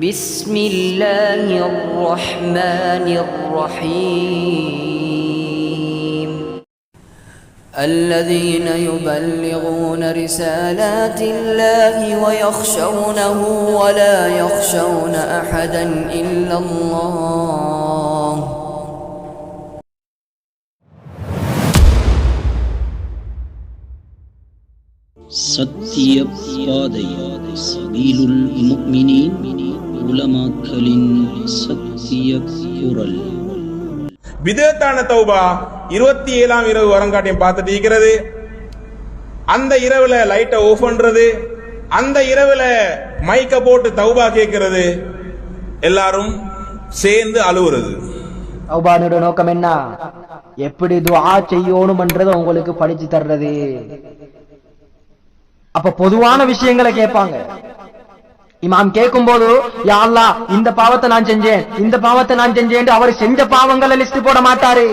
بسم الله الرحمن الرحيم. الذين يبلغون رسالات الله ويخشونه ولا يخشون أحدا إلا الله. ستي بادي سبيل المؤمنين உலமாக்களின் சத்திய குரல். விதத்தான தௌபா இருபத்தி ஏழாம் இரவு வரங்காட்டியம் பார்த்துட்டு இருக்கிறது. அந்த இரவுல லைட்டை ஆஃப் பண்றது. அந்த இரவுல மைக்க போட்டு தௌபா கேட்கிறது. எல்லாரும் சேர்ந்து அழுவுறது. தௌபானோட நோக்கம் என்ன? எப்படி துஆ செய்யணும்ன்றத உங்களுக்கு படிச்சு தர்றது. அப்ப பொதுவான விஷயங்களை கேட்பாங்க. இமாம் கேட்கும் போது யாழ்லா இந்த பாவத்தை நான் செஞ்சேன் இந்த பாவத்தை நான் செஞ்சேன் அவர் செஞ்ச பாவங்களை லிஸ்ட் போட மாட்டாரு.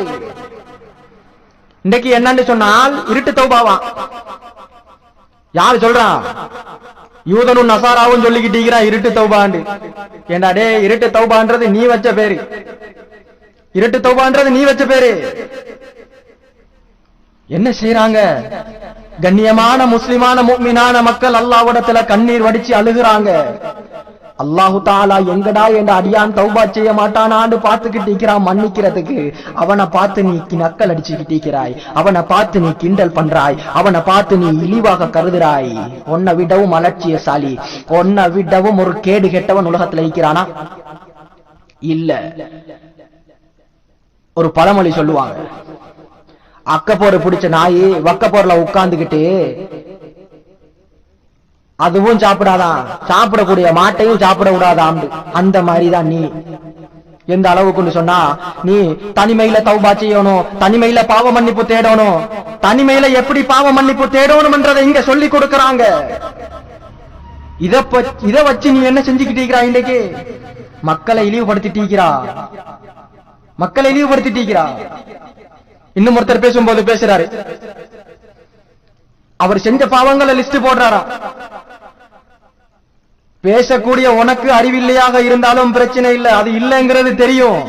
இன்னைக்கு என்னன்னு சொன்னால் இருட்டு தௌபாவா? யாரு சொல்றா? யூதனும் நசாராவும் சொல்லிக்கிட்டீங்கிறா இருட்டு தௌபாண்டு ஏண்டா டே இருட்டு தௌபான்றது நீ வச்ச பேரு. இருட்டு தௌபான்றது நீ வச்ச பேரு. என்ன செய்யறாங்க கண்ணியமான முஸ்லிமான முக்மினான மக்கள் அல்லாவிடத்துல கண்ணீர் வடிச்சு அழுகுறாங்க. அல்லாஹு தாலா எங்கடா என்ற அடியான் தௌபா செய்ய மாட்டானான்னு பார்த்துக்கிட்டு இருக்கிறான் மன்னிக்கிறதுக்கு. அவனை பார்த்து நீ நக்கல் அடிச்சுக்கிட்டு இருக்கிறாய். அவனை பார்த்து நீ கிண்டல் பண்றாய். அவனை பார்த்து நீ இழிவாக கருதுறாய். உன்னை விடவும் அலட்சியசாலி. உன்னை விடவும் ஒரு கேடு கெட்டவன் உலகத்துல இருக்கிறானா இல்ல. ஒரு பழமொழி சொல்லுவாங்க. அக்கப்போரை பிடிச்ச நாய் வக்கப்போர்ல உட்கார்ந்துகிட்டு அதுவும் சாப்பிடாதான் சாப்பிடக்கூடிய மாட்டையும் சாப்பிட விடாதாம் அந்த மாதிரிதான் நீ. எந்த அளவுக்குன்னு சொன்னா நீ தனிமையில தௌபா செய்யணும் தனிமையில பாவ மன்னிப்பு தேடணும் தனிமையில எப்படி பாவ மன்னிப்பு தேடணும்ன்றதை இங்க சொல்லி கொடுக்கறாங்க. இத இத வச்சு நீ என்ன செஞ்சுக்கிட்டு இருக்கிறா இன்னைக்கு? மக்களை இழிவுபடுத்திட்டு இருக்கிறா மக்களை இழிவுபடுத்திட்டு இருக்கிறா இன்னும் ஒருத்தர் பேசும்போது பேசுறாரு. அவர் செஞ்ச பாவங்களை லிஸ்ட் போடுறாரா பேசக்கூடிய உனக்கு அறிவில்லையாக இருந்தாலும் பிரச்சனை இல்லை. அது இல்லைங்கிறது தெரியும்.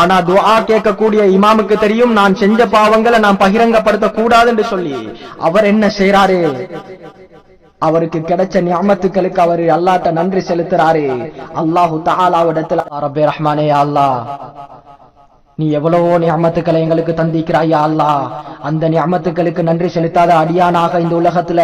ஆனா துவா கேட்கக்கூடிய இமாமுக்கு தெரியும் நான் செஞ்ச பாவங்களை நான் பகிரங்கப்படுத்த கூடாது என்று சொல்லி. அவர் என்ன செய்யறாரு அவருக்கு கிடைச்ச நியமத்துக்களுக்கு அவர் அல்லாட்ட நன்றி செலுத்துறாரு. அல்லாஹு தஆலாவிடத்துல ரப்பே ரஹ்மானே அல்லாஹ் நீ எவ்வளவோ நியமத்துக்களை எங்களுக்கு தந்திக்கிறாயா அல்லா. அந்த நியமத்துக்களுக்கு நன்றி செலுத்தாத அடியானாக இந்த உலகத்துல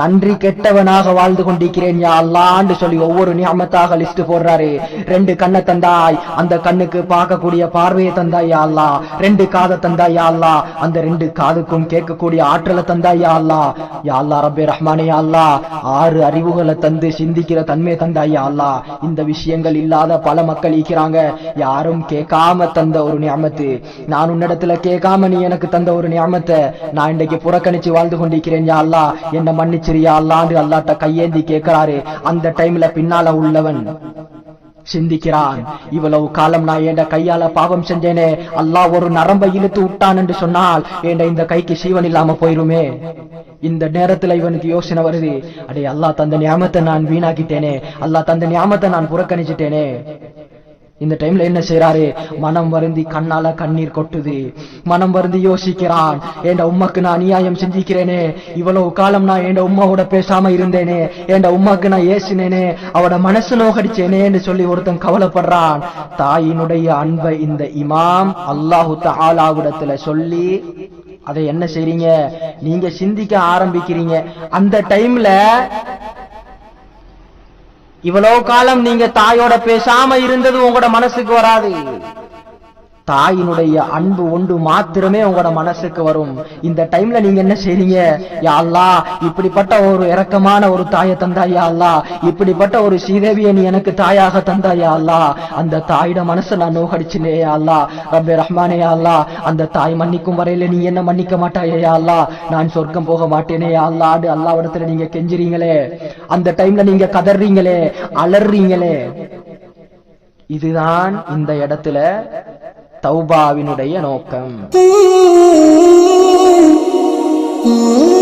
நன்றி கெட்டவனாக வாழ்ந்து கொண்டிருக்கிறேன் யா அல்லான்னு சொல்லி ஒவ்வொரு நியமத்தாக லிஸ்ட் போடுறாரு. ரெண்டு கண்ணை தந்தாய் அந்த கண்ணுக்கு பார்க்கக்கூடிய பார்வையை தந்தாயா அல்லா. ரெண்டு காதை தந்தாயா அல்லா. அந்த ரெண்டு காதுக்கும் கேட்கக்கூடிய ஆற்றலை தந்தாயா அல்லா. யா அல்லா ரப்பே ரஹ்மானே அல்லா. ஆறு அறிவுகளை தந்து சிந்திக்கிற தன்மையை தந்தாயா அல்லா. இந்த விஷயங்கள் இல்லாத பல மக்கள் இருக்கிறாங்க. யாரும் கேட்காம தந்த ஒரு நியமத்து. நான் உன்னிடத்துல கேட்காம நீ எனக்கு தந்த ஒரு நியமத்தை நான் இன்றைக்கு புறக்கணிச்சு வாழ்ந்து கொண்டிருக்கிறேன் யா அல்லா என்ன மன்னிச்சிரியா அல்லாண்டு அல்லாட்ட கையேந்தி கேட்கிறாரு. அந்த டைம்ல பின்னால உள்ளவன் சிந்திக்கிறான். இவ்வளவு காலம் நான் என் கையால பாவம் செஞ்சேனே. அல்லாஹ் ஒரு நரம்பை இழுத்து விட்டான் என்று சொன்னால் என் இந்த கைக்கு சீவன் இல்லாம போயிருமே. இந்த நேரத்துல இவனுக்கு யோசனை வருது. அடே அல்லாஹ் தந்த ஞாபகத்தை நான் வீணாக்கிட்டேனே. அல்லாஹ் தந்த ஞாபகத்தை நான் புறக்கணிச்சிட்டேனே. இந்த டைம்ல என்ன செய்யறாரு மனம் வருந்தி கண்ணால கண்ணீர் கொட்டுது. மனம் வருந்தி யோசிக்கிறான். ஏண்ட உமாக்கு நான் அநியாயம் செஞ்சிக்கிறேனே? இவ்வளவு காலம் நான் ஏண்ட உமாவோட பேசாம இருந்தேனே? ஏண்ட உம்மாக்கு நான் ஏசினேனே? அவட மனசு நோகடிச்சேனேன்னு சொல்லி ஒருத்தன் கவலைப்படுறான். தாயினுடைய அன்பை இந்த இமாம் அல்லாஹு தாலாவிடத்துல சொல்லி அதை என்ன செய்றீங்க? நீங்க சிந்திக்க ஆரம்பிக்கிறீங்க. அந்த டைம்ல இவ்வளவு காலம் நீங்க தாயோட பேசாம இருந்தது உங்களோட மனசுக்கு வராது. தாயினுடைய அன்பு ஒன்று மாத்திரமே உங்களோட மனசுக்கு வரும். இந்த டைம்ல நீங்க என்ன செய்றீங்க? யா இப்படிப்பட்ட ஒரு இரக்கமான ஒரு தாயை தந்தா யாழ்லா இப்படிப்பட்ட ஒரு ஸ்ரீதேவியை நீ எனக்கு தாயாக தந்தா யாழ்லா அந்த தாயோட மனசை நான் நோகடிச்சினே யாழ்லா அல்லாஹ் ரப்பே ரஹ்மானே யாழ்லா அல்லாஹ் அந்த தாய் மன்னிக்கும் வரையில நீ என்ன மன்னிக்க மாட்டாயே யாழ்லா நான் சொர்க்கம் போக மாட்டேனே யாழ்லாடு அல்லாஹ்னு நீங்க கெஞ்சுறீங்களே. அந்த டைம்ல நீங்க கதறீங்களே அலறீங்களே. இதுதான் இந்த இடத்துல தௌபாவினுடைய நோக்கம் Ooh.